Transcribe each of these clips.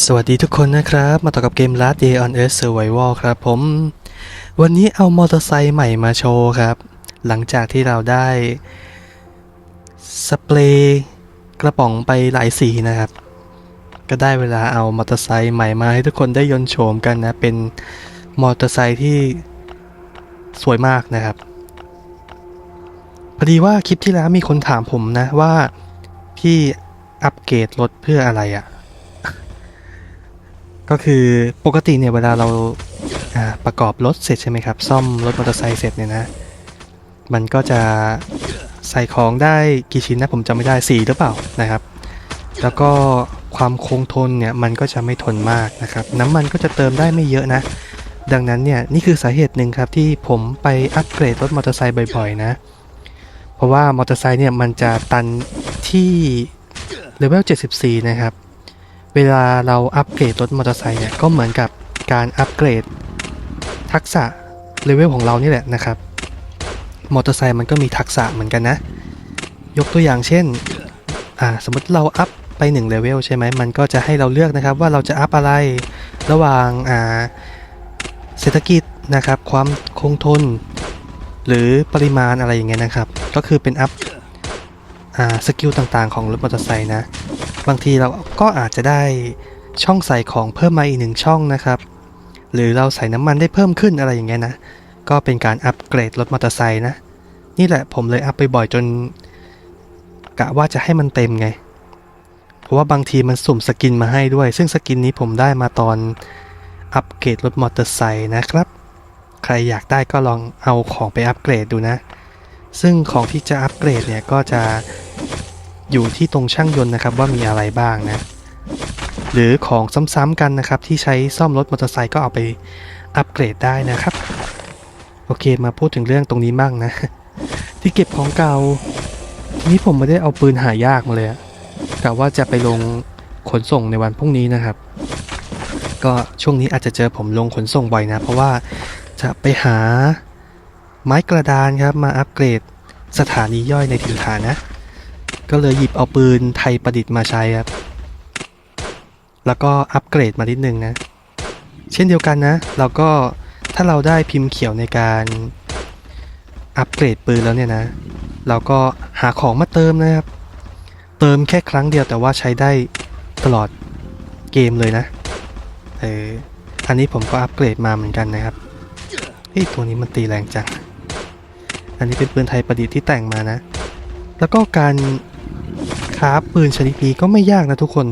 สวัสดีทุกคนนะครับ มาต่อกับเกม Last Day on Earth Survival ครับผม วันนี้เอามอเตอร์ไซค์ใหม่มาโชว์ครับ หลังจากที่เราได้ สเปรย์กระป๋องไปหลายสีนะครับ ก็ได้เวลาเอามอเตอร์ไซค์ใหม่มาให้ทุกคนได้ยนโฉมกันนะ เป็นมอเตอร์ไซค์ที่สวยมากนะครับ พอดีว่าคลิปที่แล้วมีคนถามผมนะว่า พี่อัปเกรดรถเพื่ออะไรอะ่ะ ก็คือปกติเนี่ยเวลาเราประกอบรถเสร็จใช่ไหมครับ ซ่อมรถมอเตอร์ไซค์เสร็จเนี่ยนะ มันก็จะใส่ของได้กี่ชิ้นนะผมจำไม่ได้สี่หรือเปล่านะครับ แล้วก็ความคงทนเนี่ยมันก็จะไม่ทนมากนะครับ น้ำมันก็จะเติมได้ไม่เยอะนะ ดังนั้นเนี่ยนี่คือสาเหตุหนึ่งครับที่ผมไปอัปเกรดรถมอเตอร์ไซค์บ่อยๆนะ เพราะว่ามอเตอร์ไซค์เนี่ยมันจะตันที่เลเวล 74 นะครับ เวลาเราอัปเกรดรถมอเตอร์ไซค์เนี่ยก็เหมือนกับการอัปเกรดทักษะเลเวลของเรานี่แหละนะครับ มอเตอร์ไซค์มันก็มีทักษะเหมือนกันนะ ยกตัวอย่างเช่นอ่าสมมติเราอัพไป1เลเวลใช่ไหมมันก็จะให้เราเลือกนะครับว่าเราจะอัพอะไรระหว่างอ่าเศรษฐกิจนะครับ ความคงทน หรือปริมาณอะไรอย่างเงี้ยนะครับ ก็คือเป็นอัพอ่าสกิลต่างๆของรถมอเตอร์ไซค์นะ บางทีเราก็อาจจะได้ช่องใส่ของเพิ่มมาอีกหนึ่งช่องนะครับ หรือเราใส่น้ำมันได้เพิ่มขึ้นอะไรอย่างเงี้ยนะ ก็เป็นการอัปเกรดรถมอเตอร์ไซค์นะ นี่แหละผมเลยอัพไปบ่อยจน กะว่าจะให้มันเต็มไง เพราะว่าบางทีมันสุ่มสกินมาให้ด้วย ซึ่งสกินนี้ผมได้มาตอนอัปเกรดรถมอเตอร์ไซค์นะครับ ใครอยากได้ก็ลองเอาของไปอัปเกรดดูนะ ซึ่งของที่จะอัปเกรดเนี่ยก็จะ อยู่ที่ตรงช่างยนต์นะครับว่ามีอะไรบ้างนะ หรือของซ้ำๆกันนะครับที่ใช้ซ่อมรถมอเตอร์ไซค์ก็เอาไปอัปเกรดได้นะครับ โอเคมาพูดถึงเรื่องตรงนี้บ้างนะ ที่เก็บของเก่าทีนี้ผมไม่ได้เอาปืนหายากมาเลยกะว่าจะไปลงขนส่งในวันพรุ่งนี้นะครับ ก็ช่วงนี้อาจจะเจอผมลงขนส่งบ่อยนะ เพราะว่าจะไปหาไม้กระดานครับมาอัปเกรดสถานีย่อยในถิ่นฐานนะ ก็เลยหยิบเอาปืนไทยประดิษฐ์มาใช้ครับ แล้วก็อัปเกรดมานิดนึงนะ เช่นเดียวกันนะ เราก็ถ้าเราได้พิมพ์เขียวในการอัปเกรดปืนแล้วเนี่ยนะ เราก็หาของมาเติมนะครับ เติมแค่ครั้งเดียวแต่ว่าใช้ได้ตลอดเกมเลยนะ เออ อันนี้ผมก็อัปเกรดมาเหมือนกันนะครับ เฮ้ย ตัวนี้มันตีแรงจัง อันนี้เป็นปืนไทยประดิษฐ์ที่แต่งมานะ แล้วก็การ ราฟปืนชนิดนี้ก็ไม่ยากนะทุกคน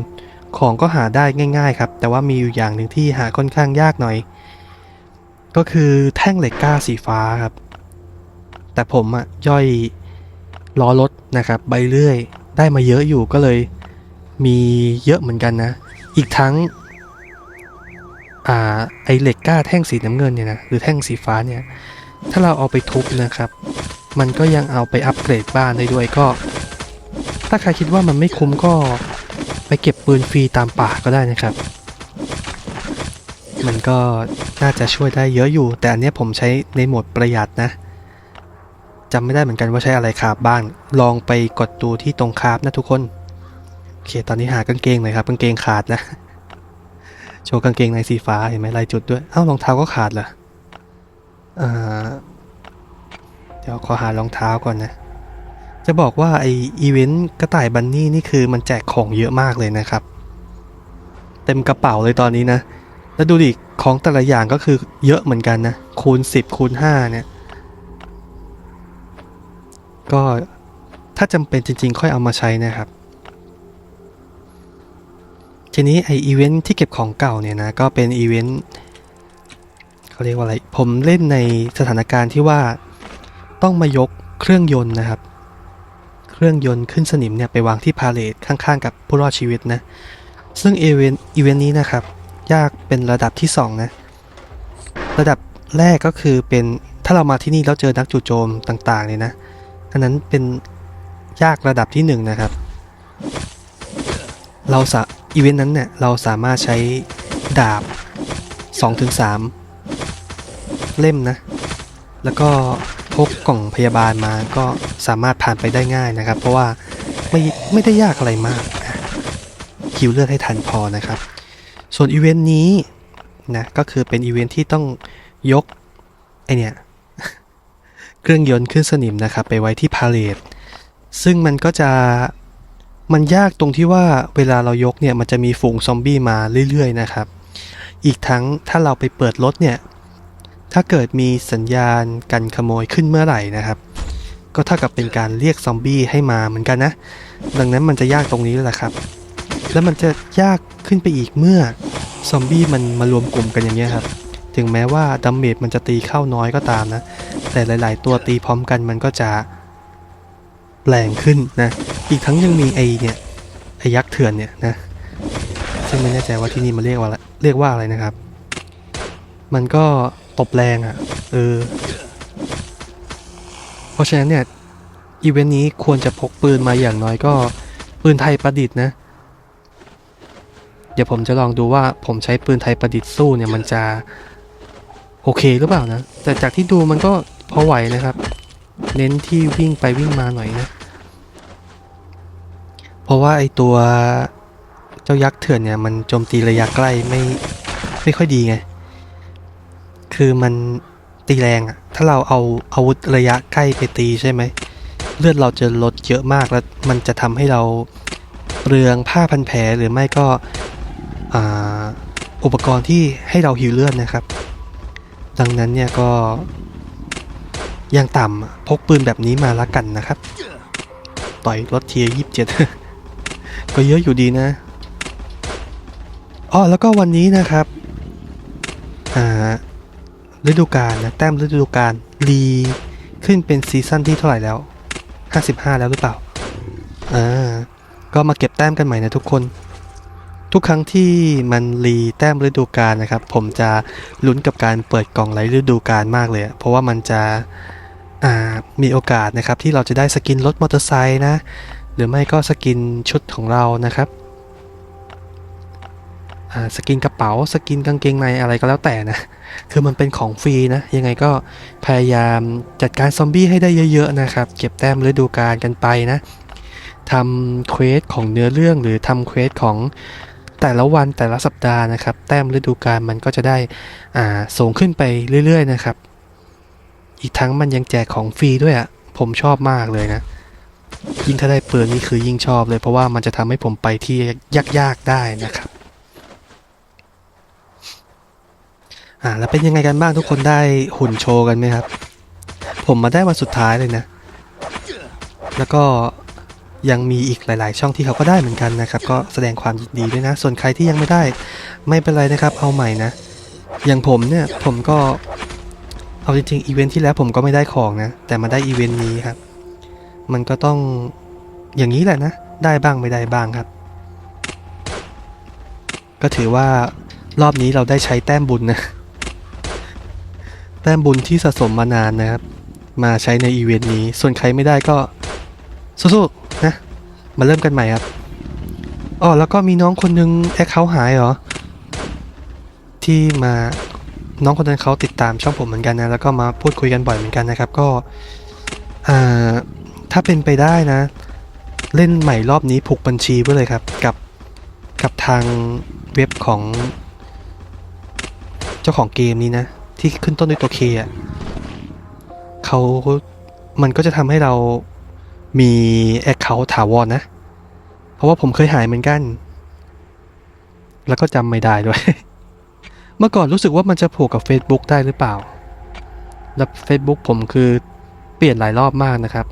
ของก็หาได้ง่ายๆครับ แต่ว่ามีอยู่อย่างหนึ่งที่หาค่อนข้างยากหน่อย ก็คือแท่งเหล็กกล้าสีฟ้าครับ แต่ผมอะย่อยล้อรถนะครับใบเลื่อยได้มาเยอะอยู่ก็เลย มีเยอะเหมือนกันนะ อีกทั้งอ่าไอเหล็กกล้าแท่งสีน้ำเงินเนี่ยนะหรือแท่งสีฟ้าเนี่ยถ้าเราเอาไปทุบนะครับ มันก็ยังเอาไปอัปเกรดบ้านได้ด้วยก็ ถ้าใครคิดว่ามันไม่คุ้มก็ไปเก็บปืนฟรีตามป่าก็ได้นะครับ มันก็น่าจะช่วยได้เยอะอยู่ แต่อันนี้ผมใช้ในโหมดประหยัดนะจำไม่ได้เหมือนกันว่าใช้อะไรคาบบ้าง ลองไปกดดูที่ตรงคาบนะทุกคน โอเค ตอนนี้หากางเกงหน่อยครับ กางเกงขาดนะ โชว์กางเกงในสีฟ้าเห็นไหมลายจุดด้วย เอ้ารองเท้าก็ขาดเหรอเดี๋ยวขอหารองเท้าก่อนนะ จะบอกว่าไออีเวนต์กระต่ายบันนี่นี่คือมันแจกของเยอะมากเลยนะครับ เต็มกระเป๋าเลยตอนนี้นะ แล้วดูดิของแต่ละอย่างก็คือเยอะเหมือนกันนะ คูณ 10 คูณ 5 เนี่ย ก็ถ้าจำเป็นจริง ๆ ค่อยเอามาใช้นะครับ ทีนี้ไออีเวนต์ที่เก็บของเก่าเนี่ยนะ ก็เป็นอีเวนต์เขาเรียกว่าอะไร ผมเล่นในสถานการณ์ที่ว่าต้องมายกเครื่องยนต์นะครับ รื่องยนต์ขึ้นสนิมเนี่ยไปวางที่พาเลทข้างๆ กับผู้รอดชีวิตนะ ซึ่งอีเวนต์อีเวนต์นี้นะครับ ยากเป็นระดับที่ 2 นะ ระดับแรกก็คือเป็นถ้าเรามาที่นี่แล้วเจอนักจู่โจมต่างๆเนี่ยนะ อันนั้นเป็นยากระดับที่ 1 นะครับ เราสะอีเวนต์นั้นเนี่ยเราสามารถใช้ดาบ 2-3 เล่มนะ แล้วก็ พกกล่องพยาบาลมาก็สามารถผ่านไปได้ง่ายนะครับ เพราะว่าไม่ไม่ได้ยากอะไรมากคิวเลือดให้ทันพอนะครับ ส่วนอีเวนต์นี้นะก็คือเป็นอีเวนต์ที่ต้องยกไอเนี่ยเครื่องยนต์ขึ้นสนิมนะครับ ไปไว้ที่พาเลทซึ่งมันก็จะมันยากตรงที่ว่าเวลาเรายกเนี่ยมันจะมีฝูงซอมบี้มาเรื่อยๆนะครับ อีกทั้งถ้าเราไปเปิดรถเนี่ย ถ้าเกิดมีสัญญาณกันขโมยขึ้นเมื่อไหร่นะครับ ก็เท่ากับเป็นการเรียกซอมบี้ให้มาเหมือนกันนะ ดังนั้นมันจะยากตรงนี้แหละครับ แล้วมันจะยากขึ้นไปอีกเมื่อซอมบี้มันมารวมกลุ่มกันอย่างเงี้ยครับ ถึงแม้ว่าดัมเมจมันจะตีเข้าน้อยก็ตามนะ แต่หลาย ๆ ตัวตีพร้อมกันมันก็จะแรงขึ้นนะ อีกทั้งยังมีไอเนี่ยไอยักษ์เถื่อนเนี่ยนะซึ่งไม่แน่ใจว่าที่นี่มันเรียกว่าอะไรเรียกว่าอะไรนะครับ มันก็ บแรงอะ่ะ เออ เพราะฉะนั้นเนี่ยอีเวนต์นี้ควรจะพกปืนมาอย่างน้อยก็ ปืนไทยประดิษฐ์นะ เดี๋ยวผมจะลองดูว่าผมใช้ปืนไทยประดิษฐ์สู้เนี่ยมันจะโอเคหรือเปล่านะ แต่จากที่ดูมันก็พอไหวนะครับ เน้นที่วิ่งไปวิ่งมาหน่อยนะ เพราะว่าไอตัวเจ้ายักษ์เถื่อนเนี่ยมันโจมตีระยะใกล้ไม่ไม่ค่อยดีไง คือมันตีแรงอะถ้าเราเอาอาวุธระยะใกล้ไปตีใช่ไหม เลือดเราจะลดเยอะมากแล้วมันจะทำให้เราเปลืองผ้าพันแผลหรือไม่ก็อ่าอุปกรณ์ที่ให้เราหิวเลือดนะครับ ดังนั้นเนี่ยก็ยังต่ำพกปืนแบบนี้มาละกันนะครับ ต่อยรถเทียยี่สิบเจ็ดก็เยอะอยู่ดีนะอ๋อแล้วก็วันนี้นะครับ อ่า ฤดูกาลนะแต้มฤดูกาลรีขึ้นเป็นซีซั่นที่เท่าไหร่แล้ว 55 แล้วหรือเปล่าอ่าก็มาเก็บแต้มกันใหม่นะทุกคน ทุกครั้งที่มันรีแต้มฤดูกาลนะครับ ผมจะลุ้นกับการเปิดกล่องไร้ฤดูกาลมากเลยเพราะว่ามันจะอ่ามีโอกาสนะครับที่เราจะได้สกินรถมอเตอร์ไซค์นะ หรือไม่ก็สกินชุดของเรานะครับ สกินกระเป๋าสกินกางเกงในอะไรก็แล้วแต่นะ คือมันเป็นของฟรีนะ ยังไงก็พยายามจัดการซอมบี้ให้ได้เยอะๆนะครับ เก็บแต้มฤดูกาลกันไปนะทำเควสของเนื้อเรื่องหรือทำเควสของแต่ละวันแต่ละสัปดาห์นะครับ แต้มฤดูกาลมันก็จะได้อ่าสูงขึ้นไปเรื่อยๆนะครับ อีกทั้งมันยังแจกของฟรีด้วยอะ่ะผมชอบมากเลยนะ ยิ่งถ้าได้ปืนนี่คือยิ่งชอบเลย เพราะว่ามันจะทำให้ผมไปที่ยากๆได้นะครับ อ่าแล้วเป็นยังไงกันบ้างทุกคนได้หุ่นโชว์กันไหมครับ ผมมาได้วันสุดท้ายเลยนะ แล้วก็ยังมีอีกหลาย ๆ ช่องที่เขาก็ได้เหมือนกันนะครับ ก็แสดงความยินดีด้วยนะ ส่วนใครที่ยังไม่ได้ไม่เป็นไรนะครับ เอาใหม่นะ อย่างผมเนี่ยผมก็เอาจริงๆอีเวนท์ที่แล้วผมก็ไม่ได้ของนะ แต่มาได้อีเวนต์นี้ครับ มันก็ต้องอย่างนี้แหละนะ ได้บ้างไม่ได้บ้างครับ ก็ถือว่ารอบนี้เราได้ใช้แต้มบุญนะ แต้มบุญที่สะสมมานานนะครับ มาใช้ในอีเวนต์นี้ ส่วนใครไม่ได้ก็สู้ๆนะ มาเริ่มกันใหม่ครับอ๋อแล้วก็มีน้องคนนึงแอคเคาท์หายเหรอ ที่มาน้องคนนั้นเขาติดตามช่องผมเหมือนกันนะ แล้วก็มาพูดคุยกันบ่อยเหมือนกันนะครับ ก็อ่าถ้าเป็นไปได้นะ เล่นใหม่รอบนี้ผูกบัญชีไว้เลยครับกับกับทางเว็บของ เจ้าของเกมนี้นะ ที่ขึ้นต้นด้วยตัวเคอะเขามันก็จะทำให้เรามีแอคเคาท์ถาวรนะ เพราะว่าผมเคยหายเหมือนกัน แล้วก็จำไม่ได้ด้วย เมื่อก่อนรู้สึกว่ามันจะผูกกับ Facebook ได้หรือเปล่า แล้ว Facebook ผมคือเปลี่ยนหลายรอบมากนะครับ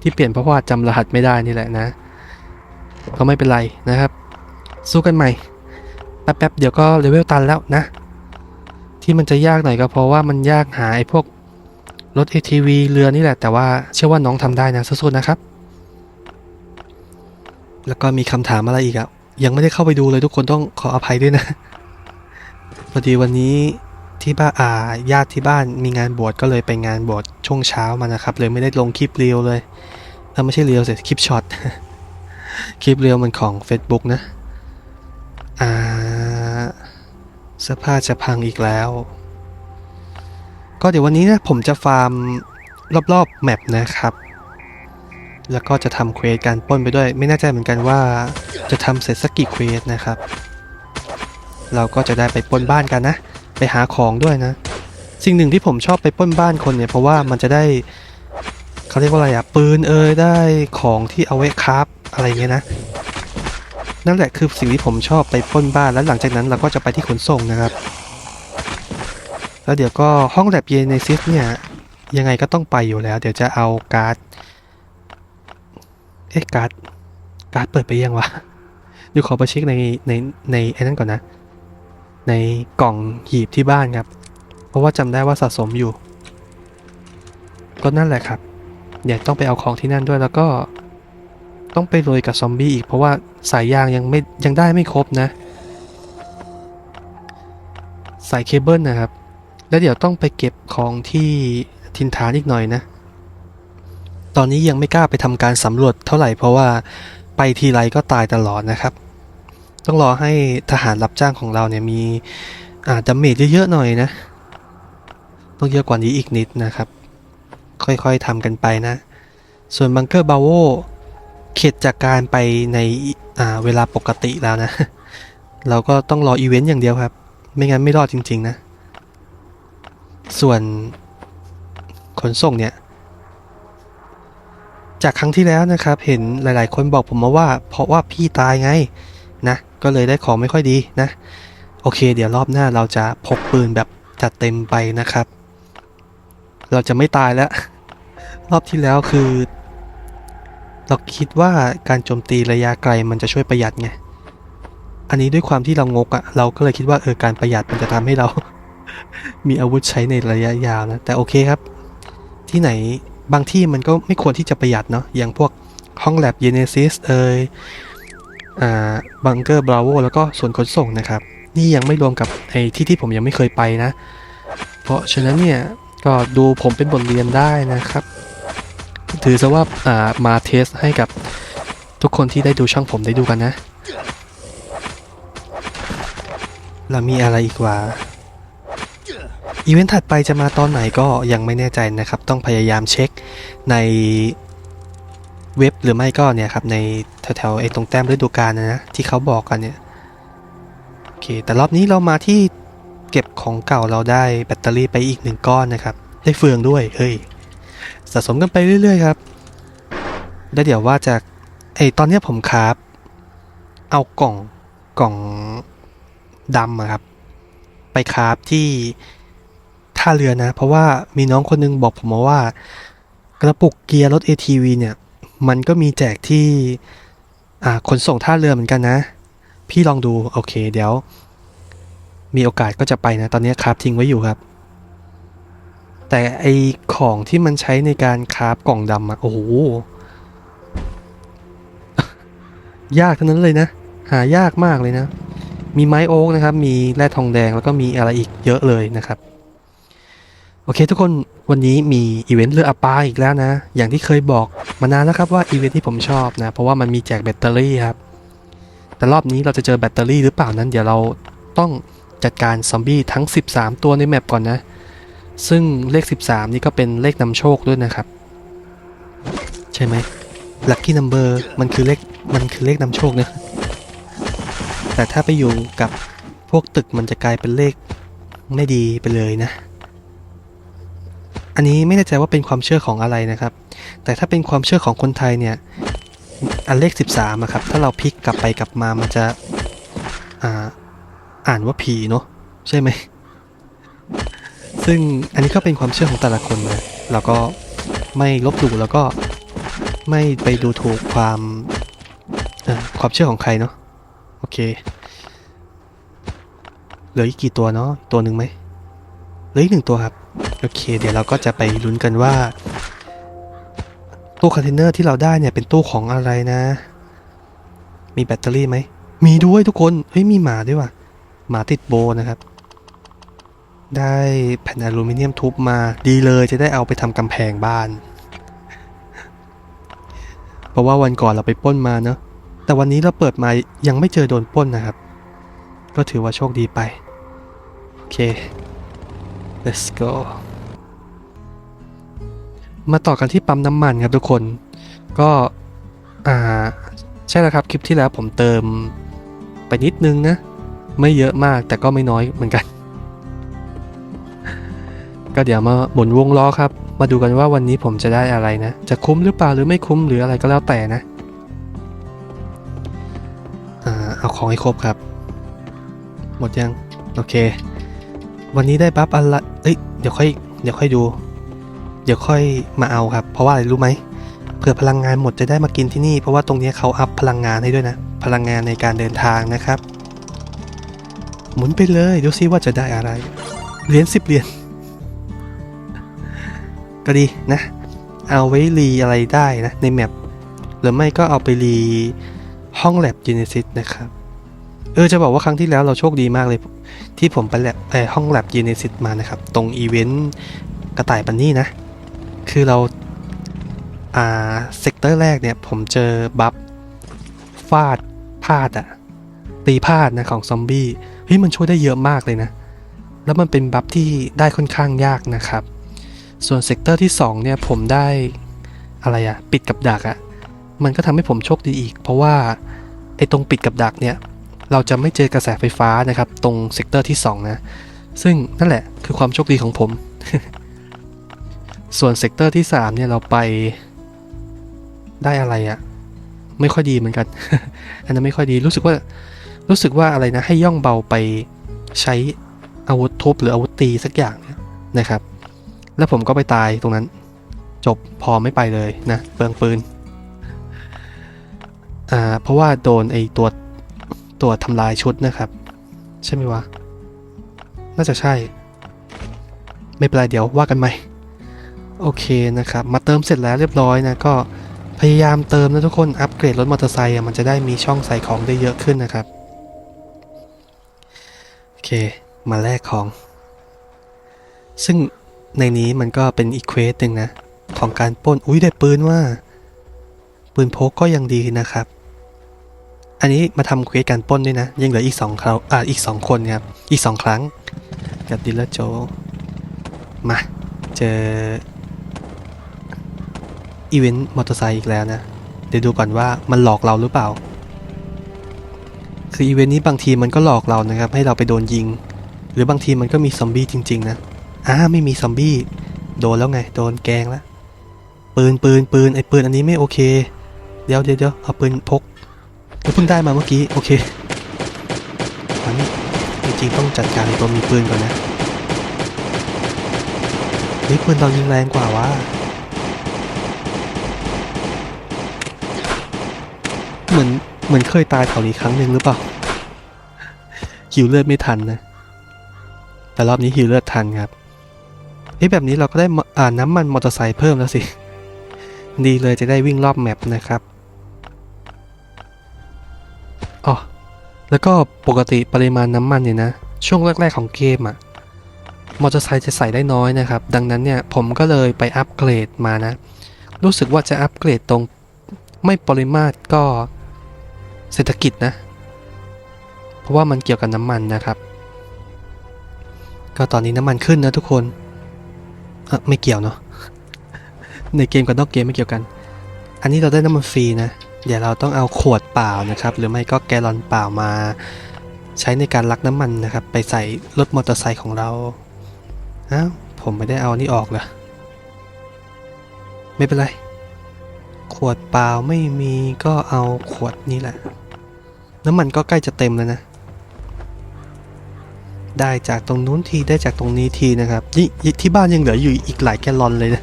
ที่เปลี่ยนเพราะว่าจำรหัสไม่ได้นี่แหละนะก็ไม่เป็นไรนะครับ สู้กันใหม่ แป๊บๆเดี๋ยวก็เลเวลตันแล้วนะ ที่มันจะยากหน่อยก็เพราะว่ามันยากหาไอ้พวกรถ ATV เรือนี่แหละ แต่ว่าเชื่อว่าน้องทำได้นะสู้ๆนะครับ แล้วก็มีคำถามอะไรอีกอะยังไม่ได้เข้าไปดูเลยทุกคนต้องขออภัยด้วยนะพอดีวันนี้ที่บ้านอาญาติที่บ้านมีงานบวชก็เลยไปงานบวชช่วงเช้ามานะครับ เลยไม่ได้ลงคลิปเรียวเลยเออไม่ใช่เรียวเสิคลิปช็อตคลิปเรียวมันของ Facebook นะ อ่า เสื้อผ้าจะพังอีกแล้ว ก็เดี๋ยววันนี้นะผมจะฟาร์มรอบๆแมปนะครับ แล้วก็จะทำเควสการป้นไปด้วย ไม่แน่ใจเหมือนกันว่าจะทำเสร็จสักกี่เควสนะครับ เราก็จะได้ไปป้นบ้านกันนะ ไปหาของด้วยนะ สิ่งหนึ่งที่ผมชอบไปป้นบ้านคนเนี่ยเพราะว่ามันจะได้เขาเรียกว่าอะไรอะปืนเอยได้ของที่เอาไว้คราฟอะไรเงี้ยนะ นั่นแหละคือสิ่งที่ผมชอบไปป้นบ้านแล้วหลังจากนั้นเราก็จะไปที่ขนส่งนะครับ แล้วเดี๋ยวก็ห้องแลบเยเนซิสเนี่ยยังไงก็ต้องไปอยู่แล้ว เดี๋ยวจะเอาการ์ดเอ๊ะการ์ดการ์ดเปิดไปยังวะเดี๋ยวขอไปเช็คในในในไอ้นั่นก่อนนะ ในกล่องหีบที่บ้านครับ เพราะว่าจำได้ว่าสะสมอยู่ ก็นั่นแหละครับเดี๋ยวต้องไปเอาของที่นั่นด้วยแล้วก็ต้องไปโรยกับซอมบี้อีกเพราะว่า สายยางยังไม่ยังได้ไม่ครบนะ สายเคเบิลนะครับ แล้วเดี๋ยวต้องไปเก็บของที่ทินฐานอีกหน่อยนะ ตอนนี้ยังไม่กล้าไปทำการสำรวจเท่าไหร่เพราะว่าไปทีไรก็ตายตลอดนะครับ ต้องรอให้ทหารรับจ้างของเราเนี่ยมีอ่าดาเมจเยอะๆหน่อยนะ ต้องเยอะกว่านี้อีกนิดนะครับ ค่อยๆทำกันไปนะ ส่วนบังเกอร์บาโว เข็ดจากการไปในอ่าเวลาปกติแล้วนะ เราก็ต้องรออีเวนต์อย่างเดียวครับ ไม่งั้นไม่รอดจริง ๆ นะ ส่วนขนส่งเนี่ย จากครั้งที่แล้วนะครับ เห็นหลาย ๆ คนบอกผมมาว่า เพราะว่าพี่ตายไงนะ ก็เลยได้ของไม่ค่อยดีนะ โอเค เดี๋ยวรอบหน้าเราจะพกปืนแบบจัดเต็มไปนะครับ เราจะไม่ตายแล้ว รอบที่แล้วคือ เราคิดว่าการโจมตีระยะไกลมันจะช่วยประหยัดไง อันนี้ด้วยความที่เรางกอะ่ะเราก็เลยคิดว่าเออการประหยัดมันจะทำให้เรา มีอาวุธใช้ในระยะยาวนะ แต่โอเคครับ ที่ไหนบางที่มันก็ไม่ควรที่จะประหยัดเนาะ อย่างพวกห้องแลบเยเนซิสเอยอ่าบังเกอร์บราโวแล้วก็ส่วนขนส่งนะครับ นี่ยังไม่รวมกับไอ้ที่ที่ผมยังไม่เคยไปนะ เพราะฉะนั้นเนี่ยก็ดูผมเป็นบทเรียนได้นะครับ ถือซะว่าอ่ามาเทสให้กับทุกคนที่ได้ดูช่องผมได้ดูกันนะ เรามีอะไรอีกวะอีเวนต์ถัดไปจะมาตอนไหนก็ยังไม่แน่ใจนะครับ ต้องพยายามเช็คในเว็บหรือไม่ก็เนี่ยครับในแถวๆไอ้ตรงแต้มฤดูกาลนะนะที่เขาบอกกันเนี่ยโอเคแต่รอบนี้เรามาที่เก็บของเก่าเราได้แบตเตอรี่ไปอีกหนึ่งก้อนนะครับ ได้เฟืองด้วยเฮ้ย สะสมกันไปเรื่อยๆครับ แล้วเดี๋ยวว่าจากไอ้ตอนนี้ผมคราฟเอากล่องกล่องดำอะครับ ไปคราฟที่ท่าเรือนะ เพราะว่ามีน้องคนนึงบอกผมมาว่า กระปุกเกียร์รถ ATV เนี่ย มันก็มีแจกที่อ่าขนส่งท่าเรือเหมือนกันนะ พี่ลองดู โอเค เดี๋ยว มีโอกาสก็จะไปนะ ตอนนี้คราฟทิ้งไว้อยู่ครับ แต่ไอของที่มันใช้ในการคราฟกล่องดำอะโอ้โห ยากทั้งนั้นเลยนะ หายากมากเลยนะ มีไม้โอ๊กนะครับ มีแร่ทองแดงแล้วก็มีอะไรอีกเยอะเลยนะครับ โอเคทุกคนวันนี้มีอีเวนต์เรืออัปาอีกแล้วนะ อย่างที่เคยบอกมานานแล้วครับว่าอีเวนต์ที่ผมชอบนะ เพราะว่ามันมีแจกแบตเตอรี่ครับ แต่รอบนี้เราจะเจอแบตเตอรี่หรือเปล่านั้น เดี๋ยวเราต้องจัดการซอมบี้ทั้ง 13 ตัวในแมปก่อนนะ ซึ่งเลข 13 นี่ก็เป็นเลขนำโชคด้วยนะครับ ใช่ไหม Lucky Number มันคือเลขมันคือเลขนำโชคนะแต่ถ้าไปอยู่กับพวกตึกมันจะกลายเป็นเลขไม่ดีไปเลยนะ อันนี้ไม่แน่ใจว่าเป็นความเชื่อของอะไรนะครับ แต่ถ้าเป็นความเชื่อของคนไทยเนี่ย อันเลข 13อะครับ ถ้าเราพลิกกลับไปกลับมามันจะอ่าอ่านว่าผีเนาะใช่ไหม ซึ่งอันนี้ก็เป็นความเชื่อของแต่ละคนนะเราก็ไม่ลบหลู่แล้วก็ไม่ไปดูถูกความความเชื่อของใครเนาะโอเคเหลืออีกกี่ตัวเนาะตัวหนึ่งไหมเหลืออีกหนึ่งตัวครับโอเค เดี๋ยวเราก็จะไปลุ้นกันว่าตู้คอนเทนเนอร์ที่เราได้เนี่ยเป็นตู้ของอะไรนะ มีแบตเตอรี่ไหมมีด้วยทุกคนเฮ้ยมีหมาด้วยว่ะหมาติดโบนะครับ ได้แผ่นอลูมิเนียมทุบมาดีเลยจะได้เอาไปทำกำแพงบ้าน เพราะว่าวันก่อนเราไปป้นมาเนอะแต่วันนี้เราเปิดมายังไม่เจอโดนป้นนะครับ ก็ถือว่าโชคดีไป โอเค let's go มาต่อกันที่ปั๊มน้ำมันครับทุกคน ก็อ่าใช่แล้วครับคลิปที่แล้วผมเติมไปนิดนึงนะ ไม่เยอะมากแต่ก็ไม่น้อยเหมือนกัน ก็เดี๋ยวมาหมุนวงล้อครับ มาดูกันว่าวันนี้ผมจะได้อะไรนะ จะคุ้มหรือเปล่าหรือไม่คุ้มหรืออะไรก็แล้วแต่นะอ่าเอาของให้ครบครับ หมดยัง โอเค วันนี้ได้บัฟอะไรเอ้ยเดี๋ยวค่อยเดี๋ยวค่อยดู เดี๋ยวค่อยมาเอาครับ เพราะว่าอะไรรู้ไหมเผื่อพลังงานหมดจะได้มากินที่นี่ เพราะว่าตรงนี้เขาอัพพลังงานให้ด้วยนะ พลังงานในการเดินทางนะครับ หมุนไปเลยดูซิว่าจะได้อะไรเหรียญสิบเหรียญ ก็ดีนะ เอาไว้รีอะไรได้นะ ในแมปหรือไม่ก็เอาไปรีห้องแลบยูนิซิสนะครับเออจะบอกว่าครั้งที่แล้วเราโชคดีมากเลย ที่ผมไปแลบไปห้องแลบยูนิซิสมานะครับ ตรงอีเวนต์กระต่ายบันนี่นะ คือเราอ่าเซกเตอร์แรกเนี่ย ผมเจอบัฟฟาดพลาดอะตีพลาดนะของซอมบี้เฮ้ยมันช่วยได้เยอะมากเลยนะ แล้วมันเป็นบัฟที่ได้ค่อนข้างยากนะครับ ส่วนเซกเตอร์ที่2เนี่ยผมได้อะไรอะปิดกับดักอะมันก็ทำให้ผมโชคดีอีก เพราะว่าไอ้ตรงปิดกับดักเนี่ยเราจะไม่เจอกระแสไฟฟ้านะครับตรงเซกเตอร์ที่ 2 นะ ซึ่งนั่นแหละคือความโชคดีของผม ส่วนเซกเตอร์ที่ 3 เนี่ยเราไปได้อะไรอะไม่ค่อยดีเหมือนกัน อันนั้นไม่ค่อยดีรู้สึกว่ารู้สึกว่าอะไรนะให้ย่องเบาไปใช้อาวุธทุบหรืออาวุธตีสักอย่างนะครับ แล้วผมก็ไปตายตรงนั้น จบพอไม่ไปเลยนะเปลืองปืนอ่าเพราะว่าโดนไอตัวตัวทำลายชุดนะครับ ใช่ไหมวะ น่าจะใช่ ไม่เป็นไรเดี๋ยวว่ากันใหม่โอเคนะครับ มาเติมเสร็จแล้วเรียบร้อยนะ ก็พยายามเติมนะทุกคนอัปเกรดรถมอเตอร์ไซค์มันจะได้มีช่องใส่ของได้เยอะขึ้นนะครับ โอเค มาแลกของ ซึ่ง ในนี้มันก็เป็นอีกเควสหนึ่งนะ ของการป้น อุ้ยได้ปืนว่า ปืนพกก็ยังดีนะครับ อันนี้มาทำเควสการป้นด้วยนะ ยังเหลืออีกสองคราวอ่าอีกสองคนครับ อีกสองครั้ง กับดิลเลอร์โจ มา เจออีเวนต์มอเตอร์ไซค์อีกแล้วนะ เดี๋ยวดูก่อนว่ามันหลอกเราหรือเปล่า คืออีเวนต์นี้บางทีมันก็หลอกเรานะครับ ให้เราไปโดนยิง หรือบางทีมันก็มีซอมบี้จริง ๆ นะ อ้าไม่มีซอมบี้ โดนแล้วไง โดนแกงแล้ว ปืนปืนปืนไอ้ปืนอันนี้ไม่โอเค เดี๋ยวเดี๋ยวเดี๋ยวเอาปืนพกเพิ่งได้มาเมื่อกี้ โอเคอันนี้จริงๆต้องจัดการตัวมีปืนก่อนนะเฮ้ยปืนเรายิงแรงกว่าวะเหมือนเหมือนเคยตายแถวนี้ครั้งหนึ่งหรือเปล่าหิวเลือดไม่ทันนะ แต่รอบนี้หิวเลือดทันครับ เอ้แบบนี้เราก็ได้อ่าน้ำมันมอเตอร์ไซค์เพิ่มแล้วสิ ดีเลยจะได้วิ่งรอบแมปนะครับอ๋อแล้วก็ปกติปริมาณน้ำมันเนี่ยนะ ช่วงแรก ๆ ของเกมอะมอเตอร์ไซค์จะใส่ได้น้อยนะครับ ดังนั้นเนี่ยผมก็เลยไปอัปเกรดมานะ รู้สึกว่าจะอัปเกรดตรงไม่ปริมาตรก็เศรษฐกิจนะ เพราะว่ามันเกี่ยวกับน้ำมันนะครับ ก็ตอนนี้น้ำมันขึ้นนะทุกคน เออไม่เกี่ยวเนาะในเกมกับนอกเกมไม่เกี่ยวกัน อันนี้เราได้น้ำมันฟรีนะ เดี๋ยวเราต้องเอาขวดเปล่านะครับ หรือไม่ก็แกลลอนเปล่ามา ใช้ในการลักน้ำมันนะครับ ไปใส่รถมอเตอร์ไซค์ของเราอ้าวผมไม่ได้เอานี่ออกเลยไม่เป็นไร ขวดเปล่าไม่มีก็เอาขวดนี้แหละ น้ำมันก็ใกล้จะเต็มแล้วนะ ได้จากตรงนู้นทีได้จากตรงนี้ทีนะครับที่บ้านยังเหลืออยู่อีกหลายแกลลอนเลยนะ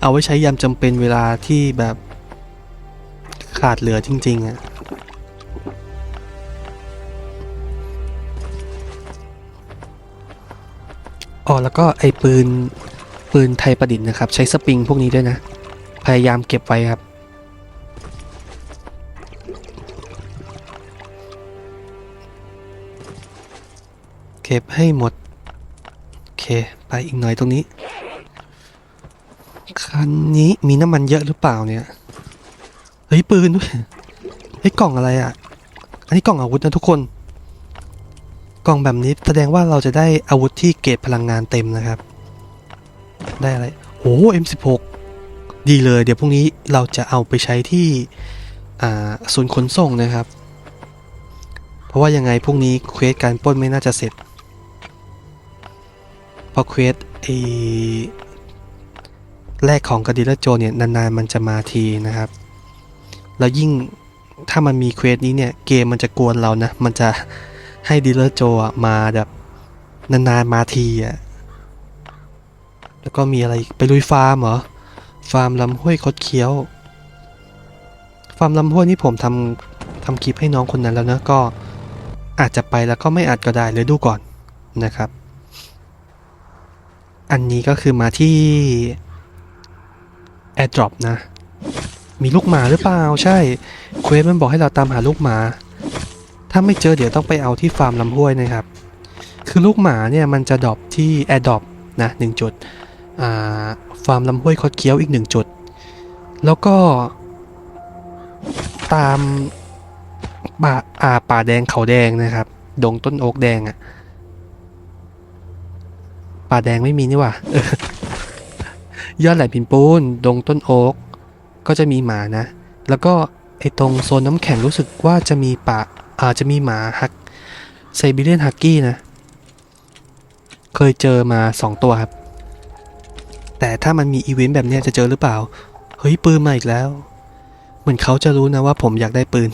เอาไว้ใช้ยามจำเป็นเวลาที่แบบขาดเหลือจริงๆอะ่ะอ๋อแล้วก็ไอ้ปืนปืนไทยประดิษฐ์นะครับ ใช้สปริงพวกนี้ด้วยนะ พยายามเก็บไว้ครับ บให้หมด โอเค ไปอีกหน่อยตรงนี้ คันนี้มีน้ำมันเยอะหรือเปล่าเนี่ย เฮ้ย ปืนด้วย เฮ้ย กล่องอะไรอะ อันนี้กล่องอาวุธนะทุกคน กล่องแบบนี้แสดงว่าเราจะได้อาวุธที่เกรดพลังงานเต็มนะครับ ได้อะไร โอ้ M16 ดีเลย เดี๋ยวพรุ่งนี้เราจะเอาไปใช้ที่ศูนย์ขนส่งนะครับ เพราะว่ายังไงพรุ่งนี้เควสการปล้นไม่น่าจะเสร็จ เพราะเควสไอแรกของกระดิลโจเนี่ยนานๆมันจะมาทีนะครับ แล้วยิ่งถ้ามันมีเควสนี้เนี่ยเกมมันจะกวนเรานะ มันจะให้ดีลเลอร์โจมาแบบนานๆมาทีอะ แล้วก็มีอะไรไปลุยฟาร์มเหรอ ฟาร์มลำห้วยคดเคี้ยว ฟาร์มลำห้วยนี่ผมทำทำคลิปให้น้องคนนั้นแล้วนะก็อาจจะไปแล้วก็ไม่อาจก็ได้เลยดูก่อนนะครับ อันนี้ก็คือมาที่ AirDrop นะ มีลูกหมาหรือเปล่า ใช่เควสมันบอกให้เราตามหาลูกหมา ถ้าไม่เจอเดี๋ยวต้องไปเอาที่ฟาร์มลำห้วยนะครับ คือลูกหมาเนี่ยมันจะดรอปที่ AirDrop นะหนึ่งจุดฟาร์มลำห้วยคดเคี้ยวอีกหนึ่งจุด แล้วก็ ตามป่าอาป่าแดงเขาแดงนะครับ ดงต้นโอ๊กแดงอะ ป่าแดงไม่มีนี่ว่าเออยอดแหลมพินปูนดงต้นโอ๊กก็จะมีหมานะ แล้วก็ไอตรงโซนน้ำแข็งรู้สึกว่าจะมีป่าอาจจะมีหมาฮักไซบีเรียนฮักกี้นะ เคยเจอมาสองตัวครับ แต่ถ้ามันมีอีเวนต์แบบนี้จะเจอหรือเปล่า เฮ้ย ปืนมาอีกแล้ว เหมือนเขาจะรู้นะว่าผมอยากได้ปืน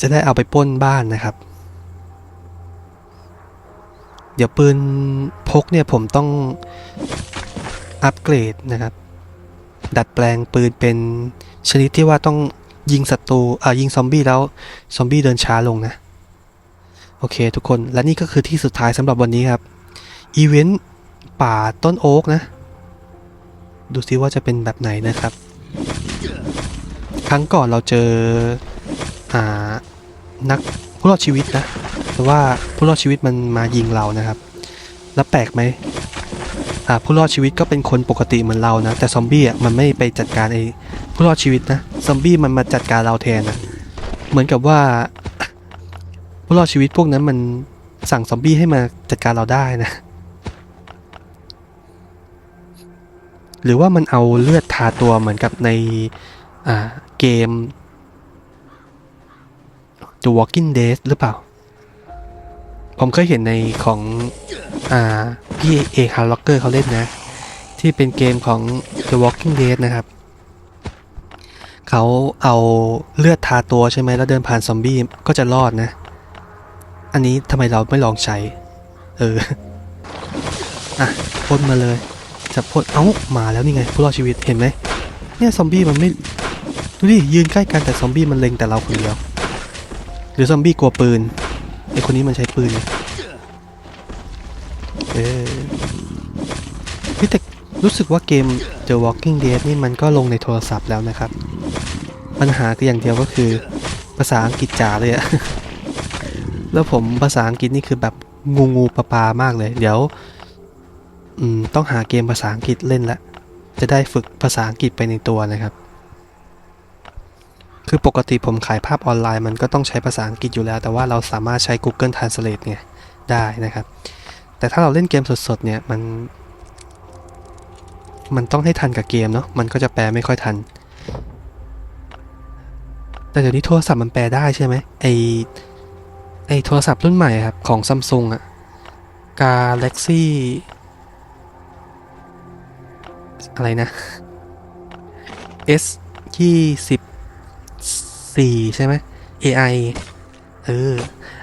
จะได้เอาไปป้นบ้านนะครับ เดี๋ยวปืนพกเนี่ยผมต้องอัปเกรดนะครับ ดัดแปลงปืนเป็นชนิดที่ว่าต้องยิงศัตรูอ่ายิงซอมบี้แล้วซอมบี้เดินช้าลงนะ โอเคทุกคนและนี่ก็คือที่สุดท้ายสำหรับวันนี้ครับ อีเวนต์ป่าต้นโอ๊กนะ ดูซิว่าจะเป็นแบบไหนนะครับ ครั้งก่อนเราเจออ่านัก ผู้รอดชีวิตนะ แต่ว่าผู้รอดชีวิตมันมายิงเรานะครับ แล้วแปลกไหมอ่าผู้รอดชีวิตก็เป็นคนปกติเหมือนเรานะ แต่ซอมบี้อะมันไม่ไปจัดการไอ้ผู้รอดชีวิตนะ ซอมบี้มันมาจัดการเราแทนนะ เหมือนกับว่าผู้รอดชีวิตพวกนั้นมันสั่งซอมบี้ให้มาจัดการเราได้นะ หรือว่ามันเอาเลือดทาตัวเหมือนกับในอ่าเกม The Walking Dead หรือเปล่า ผมเคยเห็นในของอ่าพี่เอกฮาร์ล็อกเกอร์เขาเล่นนะ ที่เป็นเกมของ The Walking Dead นะครับ เขาเอาเลือดทาตัวใช่ไหมแล้วเดินผ่านซอมบี้ก็จะรอดนะ อันนี้ทำไมเราไม่ลองใช้ เออ อะพ่นมาเลยจะพ่นเอ้ามาแล้วนี่ไงผู้รอดชีวิตเห็นไหมเนี่ยซอมบี้มันไม่ดูดิยืนใกล้กันแต่ซอมบี้มันเล็งแต่เราคนเดียว รือซอมบี้กลัวปืนไอคนนี้มันใช้ปืนเนี่ยเออเฮ้ยแต่รู้สึกว่าเกม The Walking Dead นี่มันก็ลงในโทรศัพท์แล้วนะครับ ปัญหาคืออย่างเดียวก็คือภาษาอังกฤษจ๋าเลยอะแล้วผมภาษาอังกฤษนี่คือแบบงูงูปลาปลามากเลย เดี๋ยวต้องหาเกมภาษาอังกฤษเล่นละจะได้ฝึกภาษาอังกฤษไปในตัวนะครับ คือปกติผมขายภาพออนไลน์มันก็ต้องใช้ภาษาอังกฤษอยู่แล้ว แต่ว่าเราสามารถใช้ Google Translate เนี่ยได้นะครับ แต่ถ้าเราเล่นเกมสดๆเนี่ยมันมันต้องให้ทันกับเกมเนาะมันก็จะแปลไม่ค่อยทัน แต่เดี๋ยวนี้โทรศัพท์มันแปลได้ใช่ไหมไอไอโทรศัพท์รุ่นใหม่ครับ ของซัมซุงอะ Galaxy อะไรนะ S ยี่ สิบสี่ใช่ไหม AI เออ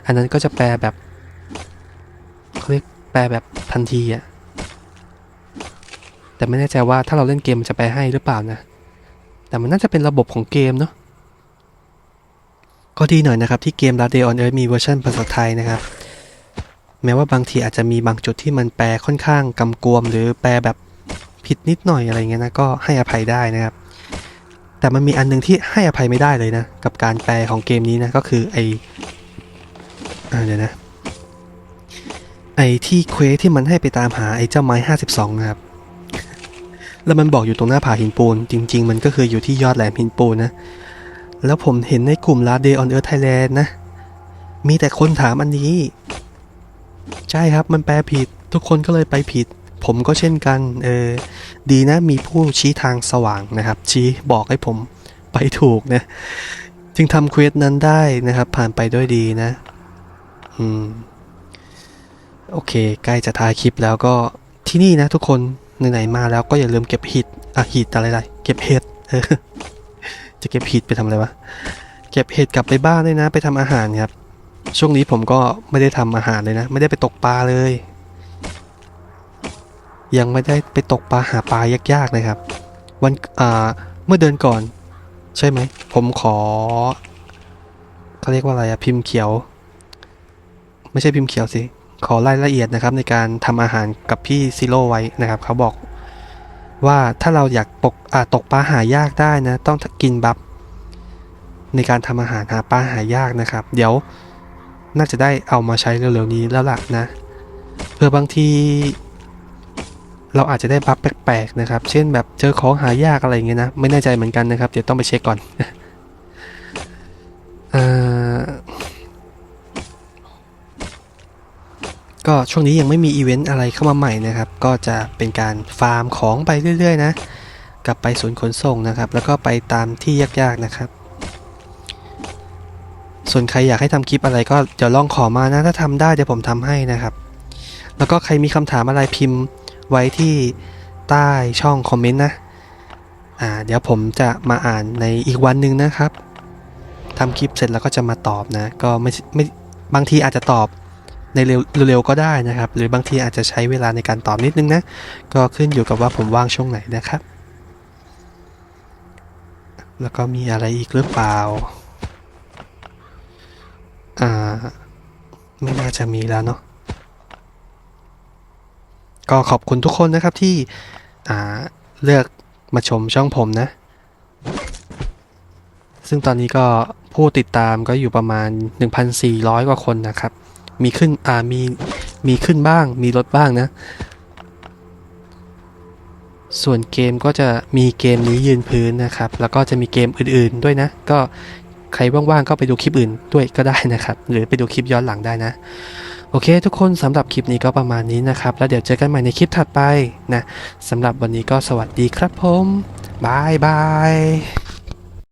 อันนั้นก็จะแปลแบบเขาเรียกแปลแบบทันทีอะแต่ไม่แน่ใจว่าถ้าเราเล่นเกมมันจะแปลให้หรือเปล่านะ แต่มันน่าจะเป็นระบบของเกมเนาะ ก็ดีหน่อยนะครับ ที่เกม Last Day on Earth มีเวอร์ชันภาษาไทยนะครับ แม้ว่าบางทีอาจจะมีบางจุดที่มันแปลค่อนข้างกำกวม หรือแปลแบบผิดนิดหน่อยอะไรเงี้ยนะ ก็ให้อภัยได้นะครับ แต่มันมีอันหนึงที่ให้อภัยไม่ได้เลยนะ กับการแปลของเกมนี้นะ ก็คือไอเดี๋ยวนะ ไอที่เควสที่มันให้ไปตามหาไอเจ้าไม้ 52 นะครับ แล้วมันบอกอยู่ตรงหน้าผาหินปูน จริง ๆ มันก็คืออยู่ที่ยอดแหลมหินปูนนะ แล้วผมเห็นในกลุ่ม Last Day on Earth Thailand นะ มีแต่คนถามอันนี้ ใช่ครับมันแปลผิด ทุกคนก็เลยไปผิด ผมก็เช่นกัน เออ ดีนะมีผู้ชี้ทางสว่างนะครับ ชี้บอกให้ผมไปถูกนะ จึงทำเควสนั้นได้นะครับ ผ่านไปด้วยดีนะ อืม โอเค ใกล้จะท้ายคลิปแล้วก็ที่นี่นะทุกคนไหนๆมาแล้วก็อย่าลืมเก็บหิดอะหิดอะไรๆเก็บเห็ดเออจะเก็บหิดไปทำอะไรวะ เก็บเห็ดกลับไปบ้านด้วยนะ ไปทำอาหารครับ ช่วงนี้ผมก็ไม่ได้ทำอาหารเลยนะ ไม่ได้ไปตกปลาเลย ยังไม่ได้ไปตกปลาหาปลายากๆนะครับ วันอ่าเมื่อเดือนก่อน ใช่ไหม ผมขอเขาเรียกว่าอะไรอะพิมพ์เขียว ไม่ใช่พิมพ์เขียวสิ ขอรายละเอียดนะครับ ในการทำอาหารกับพี่ซิโร่ไว้นะครับ เขาบอกว่าถ้าเราอยากปกอาตกปลาหายากได้นะ ต้องกินบัฟในการทำอาหารหาปลาหายากนะครับ เดี๋ยวน่าจะได้เอามาใช้เร็วๆนี้แล้วล่ะนะเพื่อบางที เราอาจจะได้บัฟแปลกๆนะครับ เช่นแบบเจอของหายากอะไรเงี้ยนะ ไม่แน่ใจเหมือนกันนะครับ เดี๋ยวต้องไปเช็คก่อนเอ่อก็ช่วงนี้ยังไม่มีอีเวนต์อะไรเข้ามาใหม่นะครับ ก็จะเป็นการฟาร์มของไปเรื่อยๆนะ กลับไปศูนย์ขนส่งนะครับ แล้วก็ไปตามที่ยากๆนะครับ ส่วนใครอยากให้ทำคลิปอะไรก็เดี๋ยวลองขอมานะ ถ้าทำได้เดี๋ยวผมทำให้นะครับ แล้วก็ใครมีคำถามอะไรพิมพ์ ไว้ที่ใต้ช่องคอมเมนต์นะ อ่า เดี๋ยวผมจะมาอ่านในอีกวันหนึ่งนะครับทำคลิปเสร็จแล้วก็จะมาตอบนะ ก็ไม่ไม่บางทีอาจจะตอบในเร็วเร็วๆก็ได้นะครับ หรือบางทีอาจจะใช้เวลาในการตอบนิดนึงนะ ก็ขึ้นอยู่กับว่าผมว่างช่วงไหนนะครับ แล้วก็มีอะไรอีกหรือเปล่า อ่า ไม่น่าจะมีแล้วเนาะ ก็ขอบคุณทุกคนนะครับที่เลือกมาชมช่องผมนะ ซึ่งตอนนี้ก็ผู้ติดตามก็อยู่ประมาณ 1,400 กว่าคนนะครับ มีขึ้นอ่ามีมีขึ้นบ้าง มีลดบ้างนะ ส่วนเกมก็จะมีเกมนี้ยืนพื้นนะครับ แล้วก็จะมีเกมอื่นๆด้วยนะ ก็ใครว่างๆก็ไปดูคลิปอื่นด้วยก็ได้นะครับ หรือไปดูคลิปย้อนหลังได้นะ โอเค ทุกคนสำหรับคลิปนี้ก็ประมาณนี้นะครับ แล้วเดี๋ยวเจอกันใหม่ในคลิปถัดไปนะสำหรับวันนี้ก็สวัสดีครับผมบายบาย